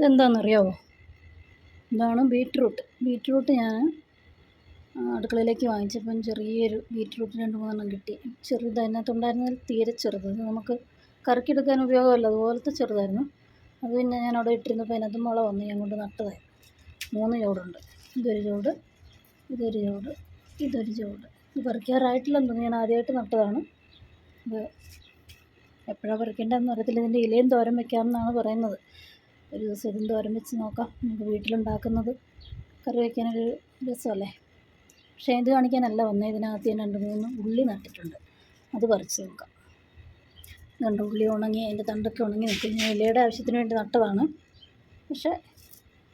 ഇതെന്താണെന്നറിയാവോ? ഇതാണ് beetroot. Beetroot ഞാൻ അടുക്കളയിലേക്ക് വാങ്ങിച്ചപ്പം ചെറിയൊരു ബീറ്റ്റൂട്ട് രണ്ട് മൂന്നെണ്ണം കിട്ടി. ചെറുത് അതിനകത്തുണ്ടായിരുന്നതിൽ തീരെ ചെറുത്. നമുക്ക് കറിക്കെടുക്കാൻ ഉപയോഗമല്ല. അതുപോലത്തെ ചെറുതായിരുന്നു. അത് പിന്നെ ഞാൻ അവിടെ ഇട്ടിരുന്നപ്പോൾ അതിനകത്ത് മുള വന്ന്. ഞാൻ കൊണ്ട് നട്ടതായി. മൂന്ന് ചോടുണ്ട്. ഇതൊരു ചോട് ഇതൊരു ചോട് ഇതൊരു ചോട്. ഇത് പറിക്കാറായിട്ടില്ലെന്ന് ഞാൻ ആദ്യമായിട്ട് നട്ടതാണ്. ഇത് എപ്പോഴാണ് പറിക്കേണ്ടതെന്ന് അറിയത്തില്ല. ഇതിന്റെ ഇലയും തോരൻ വെക്കാമെന്നാണ് പറയുന്നത്. ഒരു ദിവസം ഇതും തോരൻ വെച്ച് നോക്കാം. നമുക്ക് വീട്ടിലുണ്ടാക്കുന്നത് കറി വയ്ക്കാനൊരു രസമല്ലേ? പക്ഷേ ഇത് കാണിക്കാനല്ല വന്നത് ഇതിനകത്ത് ഞാൻ രണ്ട് മൂന്ന് ഉള്ളി നട്ടിട്ടുണ്ട്. അത് പറിച്ച് നോക്കാം. രണ്ട് ഉള്ളി ഉണങ്ങി അതിന്റെ തണ്ടൊക്കെ ഉണങ്ങി നിൽക്കും. ഞാൻ ഇലയുടെ ആവശ്യത്തിന് വേണ്ടി നട്ടതാണ്. പക്ഷേ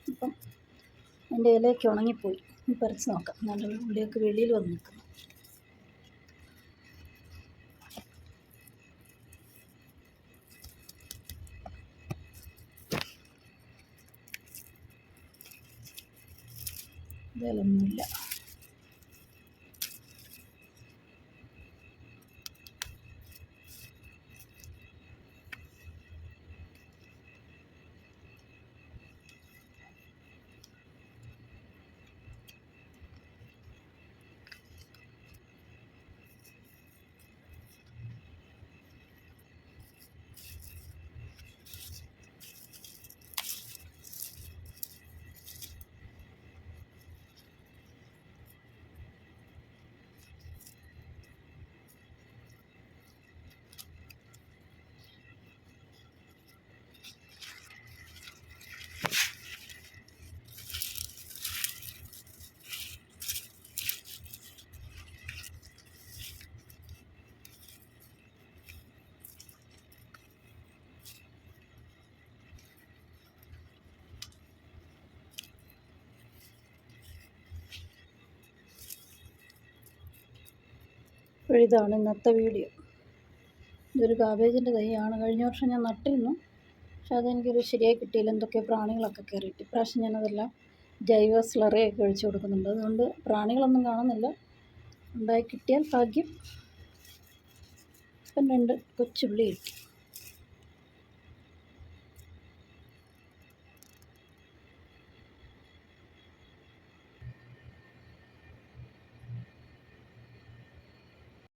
ഇപ്പം അതിന്റെ ഇലയൊക്കെ ഉണങ്ങിപ്പോയി. പറിച്ച് നോക്കാം. നല്ല ഉള്ളിയൊക്കെ വെളിയിൽ വന്ന് നിൽക്കുന്നു. ഇതിലൊന്നുമില്ല അപ്പോൾ ഇതാണ് ഇന്നത്തെ വീഡിയോ. ഇതൊരു കാബേജിന്റെ തൈയാണ്. കഴിഞ്ഞ വർഷം ഞാൻ നട്ടിരുന്നു. പക്ഷെ അതെനിക്കൊരു ശരിയായി കിട്ടിയില്ല. എന്തൊക്കെ പ്രാണികളൊക്കെ കയറിയിട്ട്. ഇപ്രാവശ്യം ഞാനതെല്ലാം ജൈവ സ്ലറിയൊക്കെ ഒഴിച്ചു കൊടുക്കുന്നുണ്ട്. അതുകൊണ്ട് പ്രാണികളൊന്നും കാണുന്നില്ല. ഉണ്ടായി കിട്ടിയാൽ ഭാഗ്യം. ഇപ്പം രണ്ട് കൊച്ചുള്ളി കിട്ടി